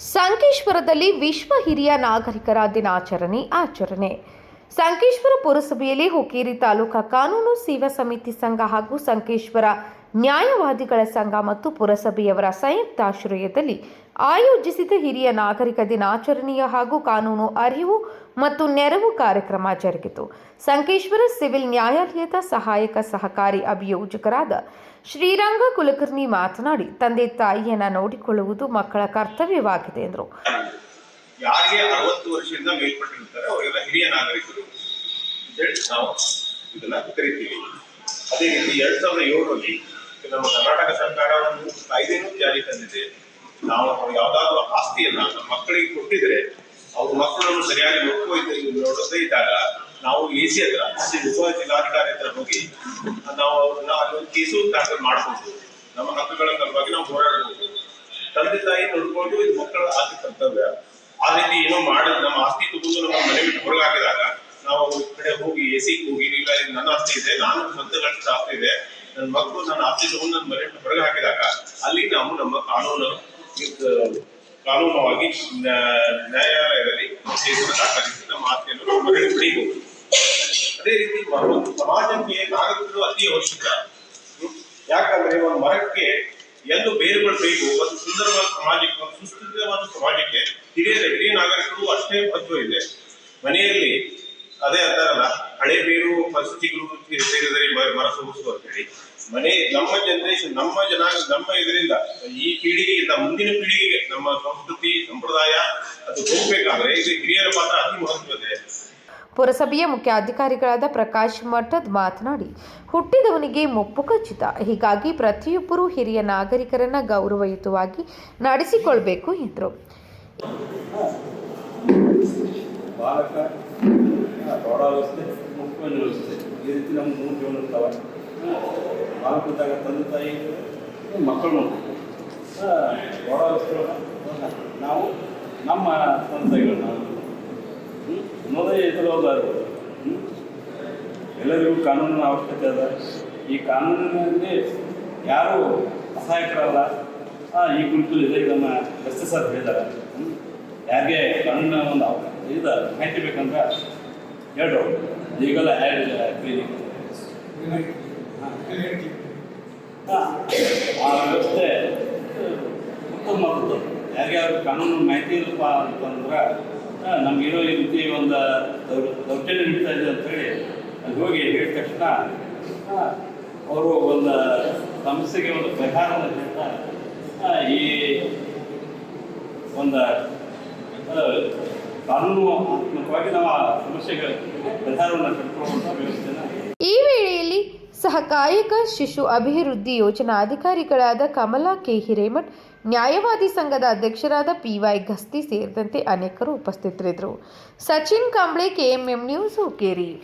ಸಂಕೇಶ್ವರದಲ್ಲಿ ವಿಶ್ವ ಹಿರಿಯ ನಾಗರಿಕರ ದಿನಾಚರಣೆ ಆಚರಣೆ. ಸಂಕೇಶ್ವರ ಪುರಸಭೆಯಲ್ಲಿ ಹುಕ್ಕೇರಿ ತಾಲೂಕಾ ಕಾನೂನು ಸೇವಾ ಸಮಿತಿ ಸಂಘ ಹಾಗೂ ಸಂಕೇಶ್ವರ ನ್ಯಾಯವಾದಿಗಳ ಸಂಘ ಮತ್ತು ಪುರಸಭೆಯವರ ಸಂಯುಕ್ತಾಶ್ರಯದಲ್ಲಿ ಆಯೋಜಿಸಿದ ಹಿರಿಯ ನಾಗರಿಕ ದಿನಾಚರಣೆಯ ಹಾಗೂ ಕಾನೂನು ಅರಿವು ಮತ್ತು ನೆರವು ಕಾರ್ಯಕ್ರಮ ಜರುಗಿತು. ಸಂಕೇಶ್ವರ ಸಿವಿಲ್ ನ್ಯಾಯಾಲಯದ ಸಹಾಯಕ ಸಹಕಾರಿ ಅಭಿಯೋಜಕರಾದ ಶ್ರೀರಂಗ ಕುಲಕರ್ಣಿ ಮಾತನಾಡಿ, ತಂದೆ ತಾಯಿಯನ್ನ ನೋಡಿಕೊಳ್ಳುವುದು ಮಕ್ಕಳ ಕರ್ತವ್ಯವಾಗಿದೆ ಎಂದರು. ಯಾರಿಗೆ ಅರವತ್ತು ವರ್ಷದಿಂದ ಮೇಲ್ಪಟ್ಟಿರ್ತಾರೆ ಅವರೆಲ್ಲ ಹಿರಿಯ ನಾಗರಿಕರು ಅಂತೇಳಿ ನಾವು ಇದನ್ನ ಕರಿತೀವಿ. ಅದೇ ರೀತಿ ಎರಡ್ ಸಾವಿರದ ಏಳರಲ್ಲಿ ನಮ್ಮ ಕರ್ನಾಟಕ ಸರ್ಕಾರ ಒಂದು ಕಾಯ್ದೆನೂ ಜಾರಿ ತಂದಿದೆ. ನಾವು ಯಾವ್ದಾದ್ರು ಆಸ್ತಿಯನ್ನ ನಮ್ಮ ಮಕ್ಕಳಿಗೆ ಕೊಟ್ಟಿದ್ರೆ ಅವ್ರ ಮಕ್ಕಳನ್ನು ಸರಿಯಾಗಿ ನೋಡ್ಕೊಯ್ದು ನೋಡದೇ ಇದ್ದಾಗ ನಾವು ಎ ಸಿ ಹತ್ರ ಉಪ ಜಿಲ್ಲಾಧಿಕಾರಿ ಹತ್ರ ಹೋಗಿ ನಾವು ಅವ್ರನ್ನ ಅಲ್ಲೊಂದು ಕೇಸು ದಾಖಲು ಮಾಡ್ಬೋದು ನಮ್ಮ ಹಕ್ಕುಗಳ ಸಲುವಾಗಿ ನಾವು ಹೋರಾಡಬಹುದು ತಂದೆ ತಾಯಿ ನೋಡ್ಕೊಂಡು ಇದು ಮಕ್ಕಳ ಆಸ್ತಿ ಕರ್ತವ್ಯ. ಆ ರೀತಿ ಏನೋ ಮಾಡಿ ನಮ್ಮ ಆಸ್ತಿ ತಗೊಂಡು ನಮ್ಮ ಮನೆ ಬಿಟ್ಟು ಹೊರಗೆ ಹಾಕಿದಾಗ ನಾವು ಈ ಕಡೆ ಹೋಗಿ ಎ ಸಿ ಹೋಗಿ ಇಲ್ಲ ನನ್ನ ಆಸ್ತಿ ಇದೆ, ನಾನು ಸ್ವಂತ ಕಷ್ಟ ಆಸ್ತಿ ಇದೆ, ನನ್ನ ಮಕ್ಕಳು ನನ್ನ ಆಸ್ತಿ ತಗೊಂಡು ನನ್ನ ಮನೆ ಬಿಟ್ಟು ಹೊರಗೆ ಹಾಕಿದಾಗ ಅಲ್ಲಿ ನಾವು ನಮ್ಮ ಕಾನೂನು ಕಾನೂನವಾಗಿ ನ್ಯಾಯಾಲಯದಲ್ಲಿ ಕೇಸನ್ನು ದಾಖಲಿಸಿ ನಮ್ಮ ಆಸ್ತಿಯನ್ನು ನಮ್ಮ ಪಡೆಯಬಹುದು ಅದೇ ರೀತಿ ಒಂದು ಸಮಾಜಕ್ಕೆ ನಾಗರಿಕರು ಅತಿ ಅವಶ್ಯಕ? ಯಾಕಂದ್ರೆ ಒಂದು ಮರಕ್ಕೆ ಎಂದು ಬೇರುಗಳು ಬೇಕು. ಒಂದು ಸುಂದರವಾದ ಸಮಾಜಕ್ಕೆ, ಒಂದು ಸುಸ್ಥಿರವಾದ ಸಮಾಜಕ್ಕೆ ಹಿರಿಯರ, ಹಿರಿಯ ನಾಗರಿಕರು ಅಷ್ಟೇ ಮಹತ್ವ ಇದೆ. ಮನೆಯಲ್ಲಿ ಅದೇ ಅಂತಾರಲ್ಲ, ಹಳೆ ಬೇರು ಪರಿಸ್ಥಿತಿಗಳು ಸೇರಿದರೆ ಮರ ಸೊಗಸು ಅಂತ ಹೇಳಿ. ಮನೆ, ನಮ್ಮ ಜನರೇಷನ್ ನಮ್ಮ ಜನ, ನಮ್ಮ ಇದರಿಂದ, ಈ ಪೀಳಿಗೆಯಿಂದ ಮುಂದಿನ ಪೀಳಿಗೆಗೆ ನಮ್ಮ ಸಂಸ್ಕೃತಿ, ಸಂಪ್ರದಾಯ ಅದು ಹೋಗ್ಬೇಕಾದ್ರೆ ಇದು ಹಿರಿಯರ ಪಾತ್ರ ಅತಿ ಮಹತ್ವ ಇದೆ ಪುರಸಭೆಯ ಮುಖ್ಯ ಅಧಿಕಾರಿಗಳಾದ ಪ್ರಕಾಶ್ ಮಠದ್ ಮಾತನಾಡಿ, ಹುಟ್ಟಿದವನಿಗೆ ಮುಪ್ಪು ಖಚಿತ ಹೀಗಾಗಿ ಪ್ರತಿಯೊಬ್ಬರೂ ಹಿರಿಯ ನಾಗರಿಕರನ್ನ ಗೌರವಯುತವಾಗಿ ನಡೆಸಿಕೊಳ್ಬೇಕು ಎಂದರು. ಮಕ್ಕಳು ನಾವು ನಮ್ಮ ತಂದೆ ಅನ್ನೋದೇ ಎದುರೋದಾರು ಎಲ್ಲರಿಗೂ ಕಾನೂನಿನ ಅವಶ್ಯಕತೆ ಅದ. ಈ ಕಾನೂನಿನಲ್ಲಿ ಯಾರು ಅಸಹಾಯಕರಲ್ಲ. ಈ ಕುರಿತು ಇದೆ ನಮ್ಮ ಎಸ್ ಎಸ್ ಆರ್ ಹೇಳಿದ್ದಾರೆ ಯಾರಿಗೆ ಕಾನೂನಿನ ಒಂದು ಇದು ಮಾಹಿತಿ ಬೇಕಂದ್ರೆ ಹೇಳ್ರು. ಲೀಗಲ್ ಆ್ಯಡ್ ಕ್ಲಿನಿಕ್ ಆ ವ್ಯವಸ್ಥೆ ಉತ್ತಮ ಯಾರಿಗೆ ಯಾರು ಕಾನೂನು ಮಾಹಿತಿ ಇಲ್ಲಪ್ಪ ಅಂತಂದ್ರೆ ಆ, ನಮ್ಗೇನೋ ಈ ರೀತಿ ಒಂದು ದೌರ್- ದೌರ್ಜನ್ಯ ನಡೀತಾ ಇದೆ ಅಂತೇಳಿ ಅಲ್ಲಿ ಹೋಗಿ ಹೇಳಿದ ತಕ್ಷಣ ಅವರು ಒಂದು ಸಮಸ್ಯೆಗೆ ಒಂದು ಪರಿಹಾರವನ್ನು ಆ, ಈ ಒಂದು ಕಾನೂನಾತ್ಮಕವಾಗಿ ನಾವು ಆ ಸಮಸ್ಯೆಗೆ ಪರಿಹಾರವನ್ನು ಕಂಡುಕೊಳ್ಳುವಂಥ ವ್ಯವಸ್ಥೆನ ಈ ವೇಳೆಯಲ್ಲಿ ಸಹಕಾಯಕ ಶಿಶು ಅಭಿವೃದ್ಧಿ ಯೋಜನಾ ಅಧಿಕಾರಿಗಳಾದ ಕಮಲಾ ಕೆ ಹಿರೇಮಠ್ ನ್ಯಾಯವಾದಿ ಸಂಘದ ಅಧ್ಯಕ್ಷರಾದ ಪಿ ವೈ ಗಸ್ತಿ ಸೇರಿದಂತೆ ಅನೇಕರು ಉಪಸ್ಥಿತರಿದ್ದರು. Sachin Kamble KMM news Hukkeri